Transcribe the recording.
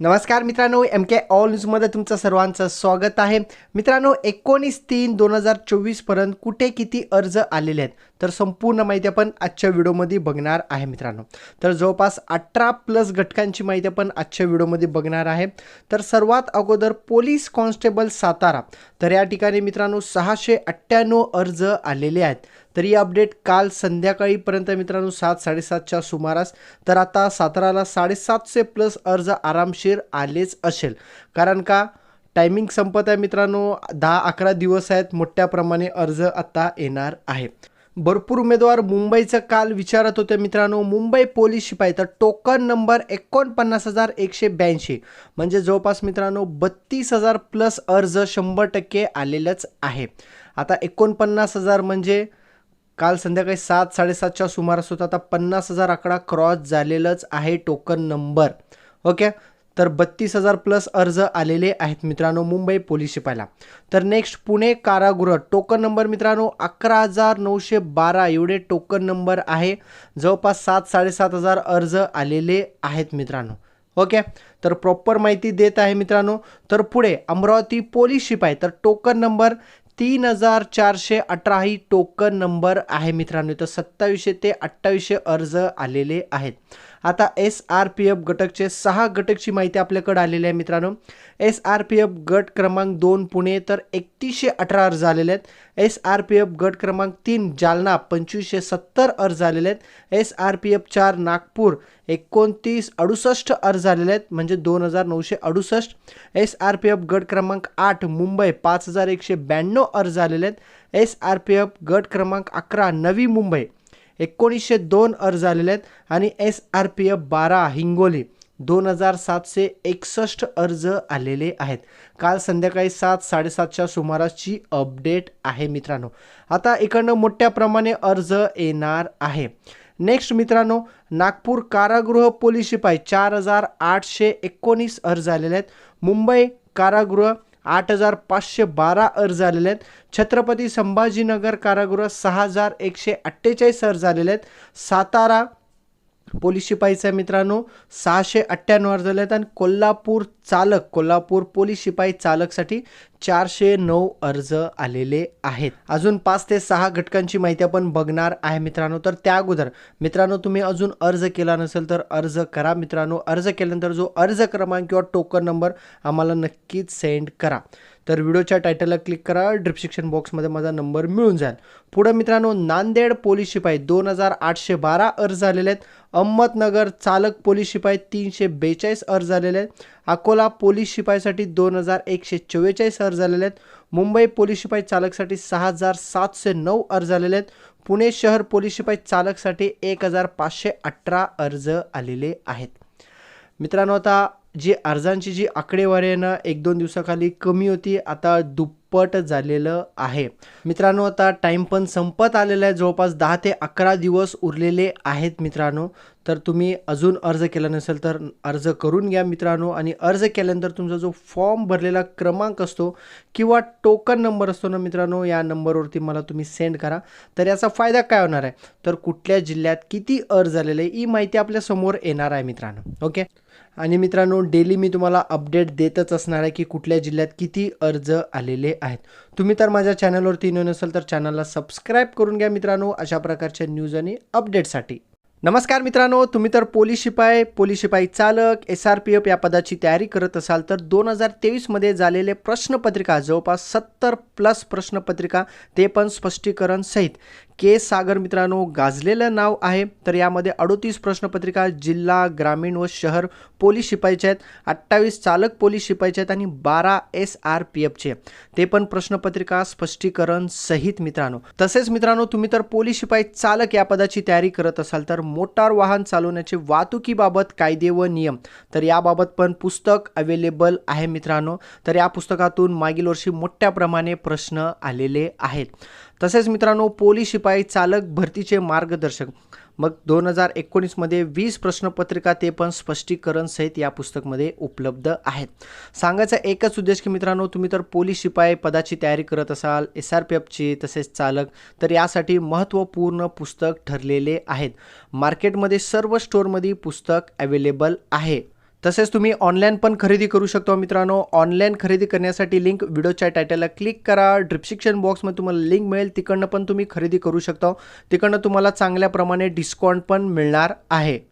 नमस्कार मित्रांनो एम के ऑल न्यूजमध्ये तुमचं सर्वांचं स्वागत आहे. मित्रांनो एकोणीस तीन दोन हजार चोवीसपर्यंत कुठे किती अर्ज आलेले आहेत? तर संपूर्ण माहिती आपण आजच्या व्हिडिओमध्ये बघणार आहे मित्रांनो. तर जवळपास अठरा प्लस घटकांची माहिती आपण आजच्या व्हिडिओमध्ये बघणार आहे. तर सर्वात अगोदर पोलीस कॉन्स्टेबल सातारा. तर या ठिकाणी मित्रांनो सहाशे अठ्ठ्याण्णव अर्ज आलेले आहेत. तर ही अपडेट काल संध्याकाळीपर्यंत मित्रांनो सात साडेसातच्या सुमारास. तर आता साताराला साडेसातशे प्लस अर्ज आरामशीर आलेच असेल. कारण का? टायमिंग संपत आहे मित्रांनो. दहा अकरा दिवस आहेत. मोठ्या प्रमाणे अर्ज आत्ता येणार आहे. भरपूर उमेदवार मुंबईचं काल विचारत होते मित्रांनो मुंबई पोलीस शिपाई तर टोकन नंबर एकोणपन्नास हजार एकशे ब्याऐंशी. म्हणजे जवळपास मित्रांनो बत्तीस हजार प्लस अर्ज शंभर टक्के आलेलंच आहे. आता एकोणपन्नास हजार म्हणजे काल संध्याकाळी सात साडेसातच्या सुमारास होता आता पन्नास हजार आकडा क्रॉस झालेलंच आहे टोकन नंबर. ओके? तर बत्तीस हजार प्लस अर्ज आलेले आहेत मित्रांनो मुंबई पोलीस शिपायला तर नेक्स्ट पुणे कारागृह. टोकन नंबर मित्रांनो अकरा हजार नऊशे बारा एवढे टोकन नंबर आहे. जवळपास सात साडेसात हजार अर्ज आलेले आहेत मित्रांनो. ओके? तर प्रॉपर माहिती देत आहे मित्रांनो. तर पुढे अमरावती पोलीस शिपाई. तर टोकन नंबर तीन हजार चारशे अठरा ही टोकन नंबर आहे मित्रांनो. तर सत्तावीसशे ते अठ्ठावीसशे अर्ज आलेले आहेत. आता एस आर पी एफ गटकचे सहा गटकची माहिती आपल्याकडे आलेली आहे मित्रांनो. एस आर पी एफ गट क्रमांक दोन पुणे तर एकतीसशे अठरा अर्ज आलेले आहेत. एस आर पी एफ गट क्रमांक तीन जालना पंचवीसशे सत्तर अर्ज आलेले आहेत. एस आर पी एफ चार नागपूर एकोणतीस अडुसष्ट अर्ज आलेले आहेत म्हणजे दोन हजार नऊशे अडुसष्ट. एस आर पी एफ गट क्रमांक आठ मुंबई पाच हजार एकशे ब्याण्णव अर्ज आलेले आहेत. एस आर पी एफ गट क्रमांक अकरा नवी मुंबई. एकोणीसशे दोन अर्ज आलेले आहेत आणि एस आर पी एफ बारा हिंगोली. दोन हजार सातशे एकसष्ट अर्ज आलेले आहेत. काल संध्याकाळी सात साडेसातच्या सुमारासची अपडेट आहे मित्रांनो. आता इकडनं मोठ्या प्रमाणे अर्ज येणार आहे. नेक्स्ट मित्रांनो नागपूर कारागृह पोलीस शिपाई चार हजार आठशे एकोणीस अर्ज आलेले आहेत. मुंबई कारागृह आठ हजार पाचशे बारा अर्ज आलेले आहेत. छत्रपती संभाजीनगर कारागृह सहा हजार एकशे अठ्ठेचाळीस अर्ज आलेले आहेत. सातारा पोलीस शिपाईचा मित्रांनो सहाशे अठ्ठ्याण्णव अर्ज आहेत आणि कोल्हापूर चालक कोल्हापूर पोलीस शिपाई चालकसाठी चारशे नऊ अर्ज आलेले आहेत. अजून पाच ते सहा घटकांची माहिती आपण बघणार आहे मित्रांनो. तर त्या अगोदर मित्रांनो तुम्ही अजून अर्ज केला नसेल तर अर्ज करा मित्रांनो. अर्ज केल्यानंतर जो अर्ज क्रमांक किंवा टोकन नंबर आम्हाला नक्कीच सेंड करा. तर व्हिडिओच्या टायटलला क्लिक करा. डिस्क्रिप्शन बॉक्समध्ये माझा नंबर मिळून जाईल. पुढं मित्रांनो नांदेड पोलीस शिपाई दोन हजार आठशे बारा अर्ज झालेले आहेत. अहमदनगर चालक पोलीस शिपाई तीनशे बेचाळीस अर्ज झालेले आहेत. अकोला पोलीस शिपाईसाठी दोन हजार एकशे चव्वेचाळीस अर्ज झालेले आहेत. मुंबई पोलीस शिपाई चालकसाठी सहा हजार सातशे नऊ अर्ज झालेले आहेत. पुणे शहर पोलीस शिपाई चालकसाठी एक हजार पाचशे अठरा अर्ज आलेले आहेत. मित्रांनो आता जी अर्जांची जी आकडेवारी आहे ना एक दोन दिवसाखाली कमी होती आता दुप्पट झालेलं आहे. मित्रांनो आता टाईम पण संपत आलेला आहे. जवळपास दहा ते अकरा दिवस उरलेले आहेत मित्रांनो. तर तुम्ही अजून अर्ज केला नसेल तर अर्ज करून घ्या मित्रांनो. आणि अर्ज केल्यानंतर तुमचा जो फॉर्म भरलेला क्रमांक असतो किंवा टोकन नंबर असतो ना मित्रांनो या नंबरवरती मला तुम्ही सेंड करा. तर याचा फायदा काय होणार आहे? तर कुठल्या जिल्ह्यात किती अर्ज झालेले ही माहिती आपल्यासमोर येणार आहे मित्रांनो. ओके आणि मित्रांनो डेली मी तुम्हाला अपडेट देतच असणार आहे की कुठल्या जिल्ह्यात किती अर्ज आलेले आहेत. तुम्ही तर माझ्या चॅनलवरती न नसेल तर चॅनलला सबस्क्राईब करून घ्या मित्रांनो अशा प्रकारच्या न्यूज आणि अपडेटसाठी नमस्कार मित्रांनो तुम्ही तर पोलीस शिपाई पोलीस शिपाई चालक एस आर पी एफ या पदाची तयारी करत असाल तर दोन हजार तेवीसमध्ये झालेले प्रश्नपत्रिका जवळपास सत्तर प्लस प्रश्नपत्रिका ते पण स्पष्टीकरण सहित. के सागर मित्रांनो गाजलेलं नाव आहे. तर यामध्ये अडोतीस प्रश्नपत्रिका जिल्हा ग्रामीण व शहर पोलीस शिपाईचे आहेत. अठ्ठावीस चालक पोलीस शिपाईचे आहेत आणि बारा एस आर पी एफचे. ते पण प्रश्नपत्रिका स्पष्टीकरण सहित मित्रांनो. तसेच मित्रांनो तुम्ही तर पोलीस शिपाई चालक या पदाची तयारी करत असाल तर मोटार वाहन चालवण्याचे वाहतुकीबाबत कायदे व नियम. तर याबाबत पण पुस्तक अवेलेबल आहे मित्रांनो. तर या पुस्तकातून मागील वर्षी मोठ्या प्रमाणे प्रश्न आलेले आहेत. तसेच मित्रांनो पोलीस शिपाई चालक भरतीचे मार्गदर्शक. मग दोन हजार एकोणीसमध्ये वीस प्रश्नपत्रिका ते पण स्पष्टीकरण सहित या पुस्तकमध्ये उपलब्ध आहेत. सांगायचा एकच उद्देश की मित्रांनो तुम्ही तर पोलीस शिपाई पदाची तयारी करत असाल एस आर पी एफची तसेच चालक तर यासाठी महत्त्वपूर्ण पुस्तक ठरलेले आहेत. मार्केटमध्ये सर्व स्टोअरमध्ये पुस्तक अवेलेबल आहे. तसेच तुम्ही ऑनलाईन पण खरेदी करू शकता मित्रांनो. ऑनलाईन खरेदी करण्यासाठी लिंक व्हिडिओच्या टायटलला क्लिक करा. डिस्क्रिप्शन बॉक्समध्ये तुम्हाला लिंक मिळेल. तिकडनं पण तुम्ही खरेदी करू शकता. तिकडनं तुम्हाला चांगल्या प्रमाणे डिस्काउंट पण मिळणार आहे.